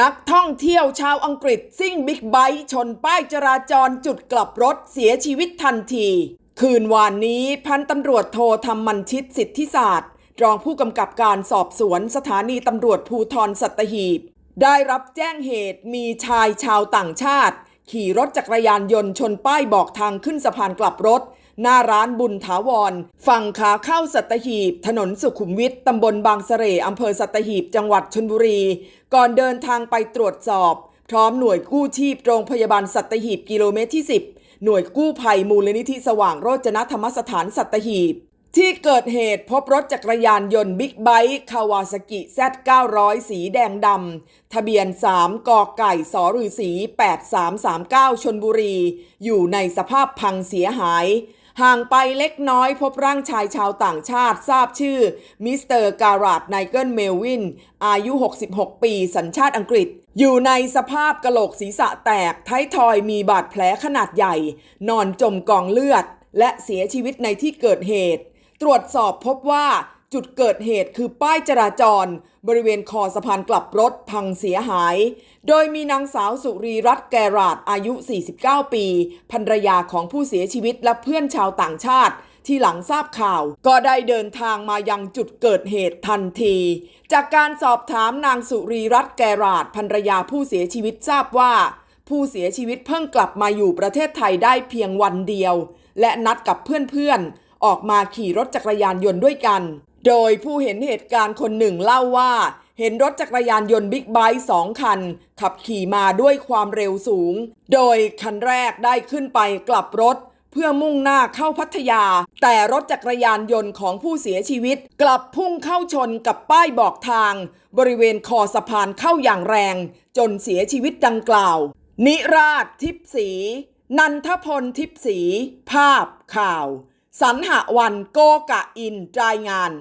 นักท่องเที่ยวชาวอังกฤษซิ่งบิ๊กไบค์ชนป้ายจราจรจุดกลับรถเสียชีวิตทันที คืนวานนี้พันตำรวจโทธรรมมันชิตสิทธิศาสตร์ รองผู้กำกับการสอบสวนสถานีตำรวจภูทรสัตหีบ ได้รับแจ้งเหตุมีชายชาวต่างชาติ ขี่รถจักรยานยนต์ชนป้ายบอกทางขึ้นสะพานกลับรถ หน้าร้านบุญถาวร ฝั่งขาเข้าสัตหีบ ถนนสุขุมวิทตำบลบางเสร่อำเภอสัตหีบจังหวัดชนบุรี ก่อนเดินทางไปตรวจสอบ พร้อมหน่วยกู้ชีพโรงพยาบาลสัตหีบกิโลเมตรที่ 10 หน่วยกู้ภัยมูลนิธิสว่างโรจนธรรมสถานสัตหีบที่เกิดเหตุพบรถจักรยานยนต์บิ๊กไบค์คาวาซากิ Z900 สีแดงดำ ทะเบียน 3กอไก่สฤษี 8339 ชนบุรี อยู่ในสภาพพังเสียหาย ห่างไปเล็กน้อยพบร่างชายชาวต่างชาติทราบชื่อมิสเตอร์การาดไนเกิลเมลวิน อายุ 66 ปีสัญชาติอังกฤษ อยู่ในสภาพกะโหลกศีรษะแตก ท้ายทอยมีบาดแผลขนาดใหญ่ นอนจมกองเลือด และเสียชีวิตในที่เกิดเหตุ ตรวจสอบพบว่า จุดเกิดเหตุคือป้ายจราจร บริเวณคอสะพานกลับรถพังเสียหาย โดยมีนางสาวสุรีรัตน์แกราดอายุ 49 ปีภรรยาของผู้เสียชีวิตและเพื่อนชาวต่างชาติที่หลังทราบข่าวก็ได้เดินทางมายังจุดเกิดเหตุทันที จากการสอบถามนางสุรีรัตน์แกราดภรรยาผู้เสียชีวิตทราบว่า ผู้เสียชีวิตเพิ่งกลับมาอยู่ประเทศไทยได้เพียงวันเดียว และนัดกับเพื่อนๆออกมาขี่รถจักรยานยนต์ด้วยกัน โดยผู้เห็นเหตุการณ์คนหนึ่งเล่าว่า เห็นรถจักรยานยนต์บิ๊กไบค์สองคัน ขับขี่มาด้วยความเร็วสูง โดยคันแรกได้ขึ้นไปกลับรถ เพื่อมุ่งหน้าเข้าพัทยา แต่รถจักรยานยนต์ของผู้เสียชีวิต กลับพุ่งเข้าชนกับป้ายบอกทาง บริเวณคอสะพานเข้าอย่างแรง จนเสียชีวิตดังกล่าว นิราชทิพสี นันทพลทิพสี ภาพข่าวสันหวันโกกะอินรายงาน